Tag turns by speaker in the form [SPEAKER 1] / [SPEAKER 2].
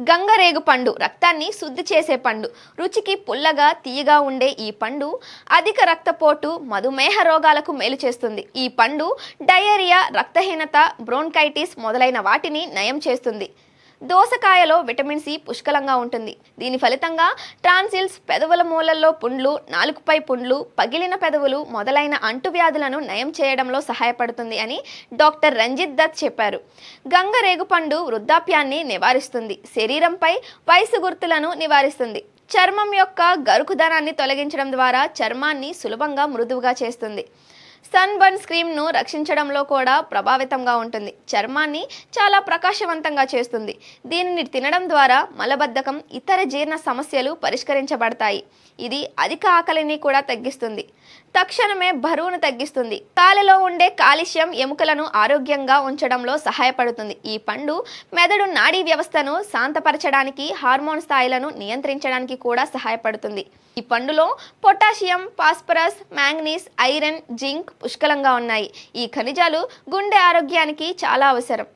[SPEAKER 1] గంగరేగు పండు రక్తాన్ని శుద్ధి చేసే పండు. రుచికి పుల్లగా తీయగా ఉండే ఈ పండు అధిక రక్తపోటు మధుమేహ రోగాలకు మేలు చేస్తుంది. ఈ పండు డయేరియా రక్తహీనత బ్రోన్కైటిస్ మొదలైన వాటిని నయం చేస్తుంది. దోసకాయలో విటమిన్ సి పుష్కలంగా ఉంటుంది. దీని ఫలితంగా ట్రాన్సిల్స్ పెదవుల మూలల్లో పుండ్లు నాలుగుపై పుండ్లు పగిలిన పెదవులు మొదలైన అంటువ్యాధులను నయం చేయడంలో సహాయపడుతుంది అని డాక్టర్ రంజిత్ దత్ చెప్పారు. గంగరేగుపండు వృద్ధాప్యాన్ని నివారిస్తుంది. శరీరంపై వయసు గుర్తులను నివారిస్తుంది. చర్మం యొక్క గరుకుదనాన్ని తొలగించడం ద్వారా చర్మాన్ని సులభంగా మృదువుగా చేస్తుంది. సన్ బర్న్ స్క్రీమ్ను రక్షించడంలో కూడా ప్రభావితంగా ఉంటుంది. చర్మాన్ని చాలా ప్రకాశవంతంగా చేస్తుంది. దీనిని తినడం ద్వారా మలబద్ధకం ఇతర జీర్ణ సమస్యలు పరిష్కరించబడతాయి. ఇది అధిక ఆకలిని కూడా తగ్గిస్తుంది. తక్షణమే బరువును తగ్గిస్తుంది. కాలలో ఉండే కాలుష్యం ఎముకలను ఆరోగ్యంగా ఉంచడంలో సహాయపడుతుంది. ఈ పండు మెదడు నాడీ వ్యవస్థను శాంతపరచడానికి హార్మోన్ స్థాయిలను నియంత్రించడానికి కూడా సహాయపడుతుంది. ఈ పండులో potassium phosphorus manganese iron zinc పుష్కలంగా ఉన్నాయి. ఈ ఖనిజాలు గుండె ఆరోగ్యానికి చాలా అవసరం.